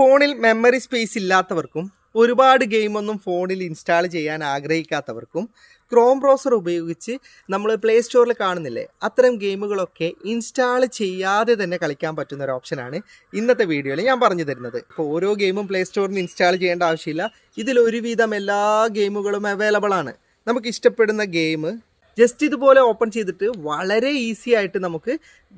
ഫോണിൽ memory space ഇല്ലാത്തവർക്കും ഒരുപാട് ഗെയിമൊന്നും ഫോണിൽ ഇൻസ്റ്റാൾ ചെയ്യാൻ ആഗ്രഹിക്കാത്തവർക്കും ക്രോം ബ്രൗസർ ഉപയോഗിച്ച് നമ്മൾ പ്ലേ സ്റ്റോറിൽ കാണുന്നില്ലേ? അത്തരം ഗെയിമുകളൊക്കെ ഇൻസ്റ്റാൾ ചെയ്യാതെ തന്നെ കളിക്കാൻ പറ്റുന്ന ഒരു ഓപ്ഷനാണ് ഇന്നത്തെ വീഡിയോയിൽ ഞാൻ പറഞ്ഞു തരുന്നത്. ഇപ്പോൾ ഓരോ ഗെയിമും പ്ലേ സ്റ്റോറിൽ ഇൻസ്റ്റാൾ ചെയ്യേണ്ട ആവശ്യമില്ല. ഇതിൽ ഒരുവിധം എല്ലാ ഗെയിമുകളും അവൈലബിൾ ആണ്. നമുക്ക് ഇഷ്ടപ്പെടുന്ന ഗെയിം ജസ്റ്റ് ഇതുപോലെ ഓപ്പൺ ചെയ്തിട്ട് വളരെ ഈസി ആയിട്ട് നമുക്ക്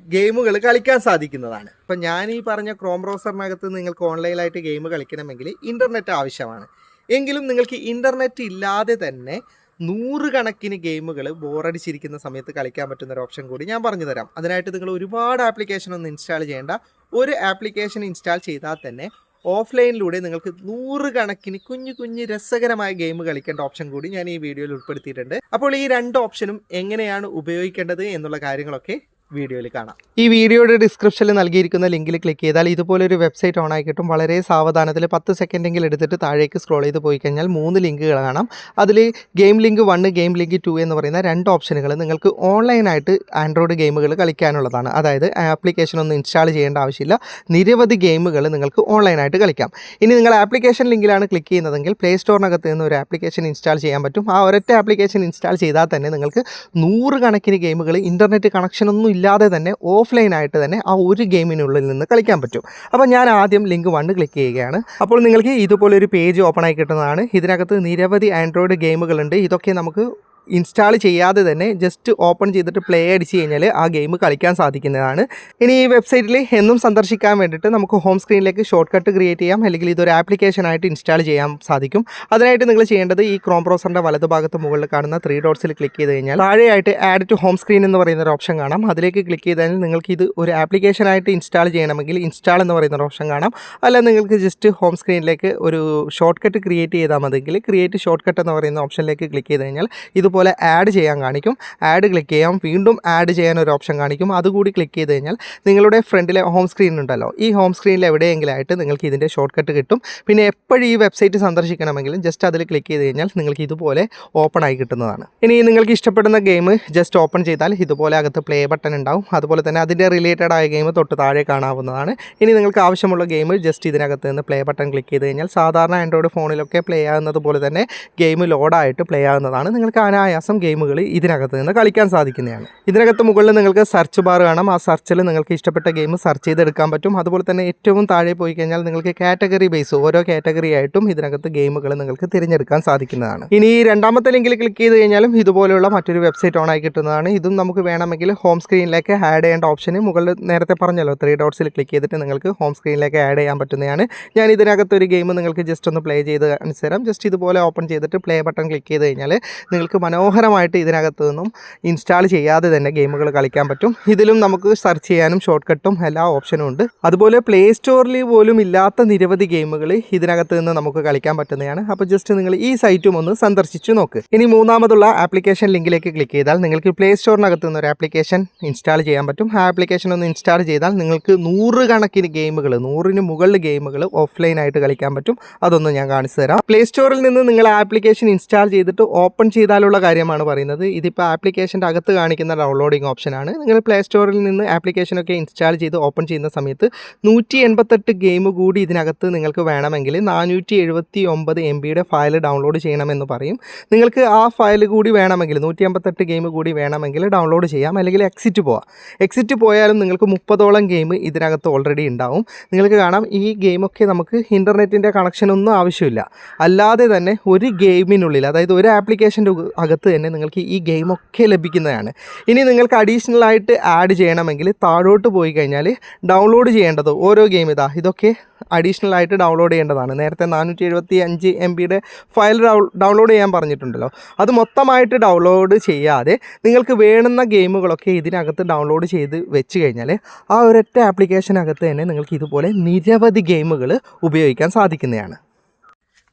ഗെയിമുകൾ കളിക്കാൻ സാധിക്കുന്നതാണ്. ഇപ്പം ഞാൻ ഈ പറഞ്ഞ ക്രോം ബ്രൗസറിനകത്ത് നിങ്ങൾക്ക് ഓൺലൈനായിട്ട് ഗെയിം കളിക്കണമെങ്കിൽ ഇന്റർനെറ്റ് ആവശ്യമാണ്. എങ്കിലും നിങ്ങൾക്ക് ഇന്റർനെറ്റ് ഇല്ലാതെ തന്നെ നൂറുകണക്കിന് ഗെയിമുകൾ ബോറടിച്ചിരിക്കുന്ന സമയത്ത് കളിക്കാൻ പറ്റുന്ന ഒരു ഓപ്ഷൻ കൂടി ഞാൻ പറഞ്ഞു തരാം. അതിനായിട്ട് നിങ്ങൾ ഒരുപാട് ആപ്ലിക്കേഷൻ ഒന്ന് ഇൻസ്റ്റാൾ ചെയ്യേണ്ട. ഒരു ആപ്ലിക്കേഷൻ ഇൻസ്റ്റാൾ ചെയ്താൽ തന്നെ ഓഫ്ലൈനിലൂടെ നിങ്ങൾക്ക് നൂറുകണക്കിന് കുഞ്ഞു കുഞ്ഞു രസകരമായ ഗെയിം കളിക്കേണ്ട ഓപ്ഷൻ കൂടി ഞാൻ ഈ വീഡിയോയിൽ ഉൾപ്പെടുത്തിയിട്ടുണ്ട്. അപ്പോൾ ഈ രണ്ട് ഓപ്ഷനും എങ്ങനെയാണ് ഉപയോഗിക്കേണ്ടത് എന്നുള്ള കാര്യങ്ങളൊക്കെ വീഡിയോയിൽ കാണാം. ഈ വീഡിയോയുടെ ഡിസ്ക്രിപ്ഷനിൽ നൽകിയിരിക്കുന്ന ലിങ്കിൽ ക്ലിക്ക് ചെയ്താൽ ഇതുപോലെ ഒരു വെബ്സൈറ്റ് ഓൺ ആയി വളരെ സാവധാനത്തിൽ പത്ത് സെക്കൻഡെങ്കിലും എടുത്തിട്ട് താഴേക്ക് സ്ക്രോൾ ചെയ്ത് പോയി കഴിഞ്ഞാൽ മൂന്ന് ലിങ്കുകൾ കാണാം. അതിൽ game link one game link two എന്ന് പറയുന്ന രണ്ട് ഓപ്ഷനുകൾ നിങ്ങൾക്ക് ഓൺലൈനായിട്ട് ആൻഡ്രോയിഡ് ഗെയിമുകൾ കളിക്കാനുള്ളതാണ്. അതായത് ആപ്ലിക്കേഷൻ ഒന്നും ഇൻസ്റ്റാൾ ചെയ്യേണ്ട ആവശ്യമില്ല. നിരവധി ഗെയിമുകൾ നിങ്ങൾക്ക് ഓൺലൈനായിട്ട് കളിക്കാം. ഇനി നിങ്ങൾ ആപ്ലിക്കേഷൻ ലിങ്കിലാണ് ക്ലിക്ക് ചെയ്യുന്നതെങ്കിൽ പ്ലേ സ്റ്റോറിനകത്ത് നിന്ന് ഒരു ആപ്ലിക്കേഷൻ ഇൻസ്റ്റാൾ ചെയ്യാൻ പറ്റും. ആ ഒരൊറ്റ ആപ്ലിക്കേഷൻ ഇൻസ്റ്റാൾ ചെയ്താൽ തന്നെ നിങ്ങൾക്ക് നൂറുകണക്കിന് ഗെയിമുകൾ ഇന്റർനെറ്റ് കണക്ഷനൊന്നും ഇല്ലാതെ തന്നെ ഓഫ്ലൈനായിട്ട് തന്നെ ആ ഒരു ഗെയിമിനുള്ളിൽ നിന്ന് കളിക്കാൻ പറ്റും. അപ്പോൾ ഞാൻ ആദ്യം ലിങ്ക് വൺ ക്ലിക്ക് ചെയ്യുകയാണ്. അപ്പോൾ നിങ്ങൾക്ക് ഇതുപോലെ ഒരു പേജ് ഓപ്പൺ ആയി കിട്ടുന്നതാണ്. ഇതിനകത്ത് നിരവധി ആൻഡ്രോയിഡ് ഗെയിമുകളുണ്ട് ഇതൊക്കെ നമുക്ക് ഇൻസ്റ്റാൾ ചെയ്യാതെ തന്നെ ജസ്റ്റ് ഓപ്പൺ ചെയ്തിട്ട് പ്ലേ അടിച്ച് കഴിഞ്ഞാൽ ആ ഗെയിം കളിക്കാൻ സാധിക്കുന്നതാണ്. ഇനി ഈ വെബ്സൈറ്റിൽ എന്നും സന്ദർശിക്കാൻ വേണ്ടിയിട്ട് നമുക്ക് ഹോം സ്ക്രീനിലേക്ക് ഷോർട്ട് കട്ട് ക്രിയേറ്റ് ചെയ്യാം. അല്ലെങ്കിൽ ഇതൊരു ആപ്ലിക്കേഷനായിട്ട് ഇൻസ്റ്റാൾ ചെയ്യാൻ സാധിക്കും. അതിനായിട്ട് നിങ്ങൾ ചെയ്യേണ്ടത് ഈ ക്രോം ബ്രൗസറിന്റെ വലതുഭാഗത്ത് മുകളിൽ കാണുന്ന ത്രീ ഡോട്ട്സിൽ ക്ലിക്ക് ചെയ്ത് കഴിഞ്ഞാൽ താഴെയായിട്ട് ആഡ് ടു ഹോം സ്ക്രീൻ എന്ന് പറയുന്ന ഒരു ഓപ്ഷൻ കാണാം. അതിലേക്ക് ക്ലിക്ക് ചെയ്താൽ നിങ്ങൾക്ക് ഇത് ഒരു ആപ്ലിക്കേഷനായിട്ട് ഇൻസ്റ്റാൾ ചെയ്യണമെങ്കിൽ ഇൻസ്റ്റാൾ എന്ന് പറയുന്ന ഒരു ഓപ്ഷൻ കാണാം. അല്ല നിങ്ങൾക്ക് ജസ്റ്റ് ഹോം സ്ക്രീനിലേക്ക് ഒരു ഷോർട്ട് കട്ട് ക്രിയേറ്റ് ചെയ്താൽ മതിയെങ്കിൽ ക്രിയേറ്റ് ഷോർട്ട് കട്ട് എന്ന് പറയുന്ന ഓപ്ഷനിലേക്ക് ക്ലിക്ക് ചെയ്ത് കഴിഞ്ഞാൽ ഇതുപോലെ ആഡ് ചെയ്യാൻ കാണിക്കും. ആഡ് ക്ലിക്ക് ചെയ്യാം. വീണ്ടും ആഡ് ചെയ്യാൻ ഒരു ഓപ്ഷൻ കാണിക്കും. അതുകൂടി ക്ലിക്ക് ചെയ്ത് കഴിഞ്ഞാൽ നിങ്ങളുടെ ഫ്രണ്ടിലെ ഹോം സ്ക്രീൻ ഉണ്ടല്ലോ. ഈ ഹോം സ്ക്രീനിൽ എവിടെയെങ്കിലായിട്ട് നിങ്ങൾക്ക് ഇതിന്റെ ഷോർട്ട് കട്ട്. കിട്ടും പിന്നെ എപ്പോഴും ഈ വെബ്സൈറ്റ് സന്ദർശിക്കണമെങ്കിലും ജസ്റ്റ് അതിൽ ക്ലിക്ക് ചെയ്ത് കഴിഞ്ഞാൽ നിങ്ങൾക്ക് ഇതുപോലെ ഓപ്പൺ ആയി കിട്ടുന്നതാണ്. ഇനി നിങ്ങൾക്ക് ഇഷ്ടപ്പെടുന്ന ഗെയിം ജസ്റ്റ് ഓപ്പൺ ചെയ്താൽ ഇതുപോലെ അകത്ത് പ്ലേ ബട്ടൺ ഉണ്ടാവും. അതുപോലെ തന്നെ അതിന്റെ റിലേറ്റഡ് ആയ ഗെയിം തൊട്ട് താഴെ കാണാവുന്നതാണ്. ഇനി നിങ്ങൾക്ക് ആവശ്യമുള്ള ഗെയിം ജസ്റ്റ് ഇതിനകത്ത് നിന്ന് പ്ലേ ബട്ടൺ ക്ലിക്ക് ചെയ്ത് കഴിഞ്ഞാൽ സാധാരണ ആൻഡ്രോയിഡ് ഫോണിലൊക്കെ പ്ലേ ആകുന്നത് പോലെ തന്നെ ഗെയിം ലോഡായിട്ട് പ്ലേ ആകുന്നതാണ് നിങ്ങൾക്ക് അനായാസം ഗെയിമുകൾ ഇതിനകത്ത് നിന്ന് കളിക്കാൻ സാധിക്കുന്നതാണ്. ഇതിനകത്ത് മുകളിൽ നിങ്ങൾക്ക് സെർച്ച് ബാർ കാണാം. ആ സെർച്ചിൽ നിങ്ങൾക്ക് ഇഷ്ടപ്പെട്ട ഗെയിം സെർച്ച് ചെയ്തെടുക്കാൻ പറ്റും. അതുപോലെ തന്നെ ഏറ്റവും താഴെ പോയി കഴിഞ്ഞാൽ നിങ്ങൾക്ക് കാറ്റഗറി ബേസ് ഓരോ കാറ്റഗറി ആയിട്ടും ഇതിനകത്ത് ഗെയിമുകൾ നിങ്ങൾക്ക് തിരഞ്ഞെടുക്കാൻ സാധിക്കുന്നതാണ്. ഇനി രണ്ടാമത്തെ ലിങ്കിൽ ക്ലിക്ക് ചെയ്ത് കഴിഞ്ഞാലും ഇതുപോലെയുള്ള മറ്റൊരു വെബ്സൈറ്റ് ഓൺ ആയി കിട്ടുന്നതാണ്. ഇതും നമുക്ക് വേണമെങ്കിൽ ഹോം സ്ക്രീനിലേക്ക് ആഡ് ചെയ്യേണ്ട ഓപ്ഷന് മുകളിൽ നേരത്തെ പറഞ്ഞല്ലോ ത്രീ ഡോട്ട്സിൽ ക്ലിക്ക് ചെയ്തിട്ട് നിങ്ങൾക്ക് ഹോം സ്ക്രീനിലേക്ക് ആഡ് ചെയ്യാൻ പറ്റുന്നതാണ്. ഞാൻ ഇതിനകത്ത് ഒരു ഗെയിം നിങ്ങൾക്ക് ജസ്റ്റ് ഒന്ന് പ്ലേ ചെയ്ത് തരാം ജസ്റ്റ് ഇതുപോലെ ഓപ്പൺ ചെയ്തിട്ട് പ്ലേ ബട്ടൺ ക്ലിക്ക് ചെയ്ത് കഴിഞ്ഞാൽ നിങ്ങൾക്ക് മനോഹരമായിട്ട് ഇതിനകത്ത് നിന്നും ഇൻസ്റ്റാൾ ചെയ്യാതെ തന്നെ ഗെയിമുകൾ കളിക്കാൻ പറ്റും. ഇതിലും നമുക്ക് സെർച്ച് ചെയ്യാനും ഷോർട്ട് കട്ടും എല്ലാ ഓപ്ഷനും ഉണ്ട്. അതുപോലെ പ്ലേ സ്റ്റോറിൽ പോലും ഇല്ലാത്ത നിരവധി ഗെയിമുകൾ ഇതിനകത്ത് നിന്ന് നമുക്ക് കളിക്കാൻ പറ്റുന്നതാണ്. അപ്പോൾ ജസ്റ്റ് നിങ്ങൾ ഈ സൈറ്റും ഒന്ന് സന്ദർശിച്ചു നോക്ക്. ഇനി മൂന്നാമതുള്ള ആപ്ലിക്കേഷൻ ലിങ്കിലേക്ക് ക്ലിക്ക് ചെയ്താൽ നിങ്ങൾക്ക് പ്ലേ സ്റ്റോറിനകത്ത് നിന്ന് ഒരു ആപ്ലിക്കേഷൻ ഇൻസ്റ്റാൾ ചെയ്യാൻ പറ്റും. ആ ആപ്ലിക്കേഷൻ ഒന്ന് ഇൻസ്റ്റാൾ ചെയ്താൽ നിങ്ങൾക്ക് നൂറുകണക്കിന് ഗെയിമുകൾ നൂറിന് മുകളിൽ ഗെയിമുകൾ ഓഫ്ലൈൻ ആയിട്ട് കളിക്കാൻ പറ്റും. അതൊന്ന് ഞാൻ കാണിച്ചു തരാം. പ്ലേ സ്റ്റോറിൽ നിന്ന് നിങ്ങൾ ആപ്ലിക്കേഷൻ ഇൻസ്റ്റാൾ ചെയ്തിട്ട് ഓപ്പൺ ചെയ്താലുള്ള കാര്യമാണ് പറയുന്നത്. ഇതിപ്പോൾ ആപ്ലിക്കേഷന്റെ അകത്ത് കാണിക്കുന്ന ഡൗൺലോഡിംഗ് ഓപ്ഷനാണ് നിങ്ങൾ പ്ലേ സ്റ്റോറിൽ നിന്ന് ആപ്ലിക്കേഷനൊക്കെ ഇൻസ്റ്റാൾ ചെയ്ത് ഓപ്പൺ ചെയ്യുന്ന സമയത്ത് നൂറ്റി എൺപത്തെട്ട് ഗെയിം കൂടി ഇതിനകത്ത് നിങ്ങൾക്ക് വേണമെങ്കിൽ നാനൂറ്റി എഴുപത്തി ഒമ്പത് എം ബിയുടെ ഫയൽ ഡൗൺലോഡ് ചെയ്യണമെന്ന് പറയും. നിങ്ങൾക്ക് ആ ഫയൽ കൂടി വേണമെങ്കിൽ നൂറ്റി എൺപത്തെട്ട് ഗെയിം കൂടി വേണമെങ്കിൽ ഡൗൺലോഡ് ചെയ്യാം. അല്ലെങ്കിൽ എക്സിറ്റ് പോവാം. എക്സിറ്റ് പോയാലും നിങ്ങൾക്ക് മുപ്പതോളം ഗെയിം ഇതിനകത്ത് ഓൾറെഡി ഉണ്ടാവും. നിങ്ങൾക്ക് കാണാം ഈ ഗെയിമൊക്കെ നമുക്ക് ഇന്റർനെറ്റിന്റെ കണക്ഷനൊന്നും ആവശ്യമില്ല. അല്ലാതെ തന്നെ ഒരു ഗെയിമിനുള്ളിൽ അതായത് ഒരു ആപ്ലിക്കേഷന്റെ അകത്ത് തന്നെ നിങ്ങൾക്ക് ഈ ഗെയിമൊക്കെ ലഭിക്കുന്നതാണ്. ഇനി നിങ്ങൾക്ക് അഡീഷണൽ ആയിട്ട് ആഡ് ചെയ്യണമെങ്കിൽ താഴോട്ട് പോയി കഴിഞ്ഞാൽ ഡൗൺലോഡ് ചെയ്യേണ്ടത് ഓരോ ഗെയിം ഇതാ. ഇതൊക്കെ അഡീഷണൽ ആയിട്ട് ഡൗൺലോഡ് ചെയ്യേണ്ടതാണ്. നേരത്തെ നാനൂറ്റി എഴുപത്തി അഞ്ച് എം ബിയുടെ ഫയൽ ഡൗൺലോഡ് ചെയ്യാൻ പറഞ്ഞിട്ടുണ്ടല്ലോ. അത് മൊത്തമായിട്ട് ഡൗൺലോഡ് ചെയ്യാതെ നിങ്ങൾക്ക് വേണ്ടുന്ന ഗെയിമുകളൊക്കെ ഇതിനകത്ത് ഡൗൺലോഡ് ചെയ്ത് വെച്ച് കഴിഞ്ഞാൽ ആ ഒരൊറ്റ ആപ്ലിക്കേഷനകത്ത് തന്നെ നിങ്ങൾക്ക് ഇതുപോലെ നിരവധി ഗെയിമുകൾ ഉപയോഗിക്കാൻ സാധിക്കുന്നതാണ്.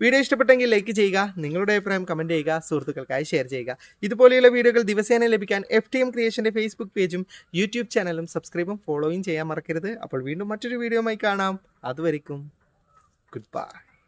വീഡിയോ ഇഷ്ടപ്പെട്ടെങ്കിൽ ലൈക്ക് ചെയ്യുക നിങ്ങളുടെ അഭിപ്രായം കമന്റ് ചെയ്യുക സുഹൃത്തുക്കൾക്കായി ഷെയർ ചെയ്യുക. ഇതുപോലെയുള്ള വീഡിയോകൾ ദിവസേന ലഭിക്കാൻ എഫ് ടി എം ക്രിയേഷന്റെ ഫേസ്ബുക്ക് പേജും യൂട്യൂബ് ചാനലും സബ്സ്ക്രൈബും ഫോളോയും ചെയ്യാൻ മറക്കരുത്. അപ്പോൾ വീണ്ടും മറ്റൊരു വീഡിയോയുമായി കാണാം. അതുവരെക്കും ഗുഡ് ബൈ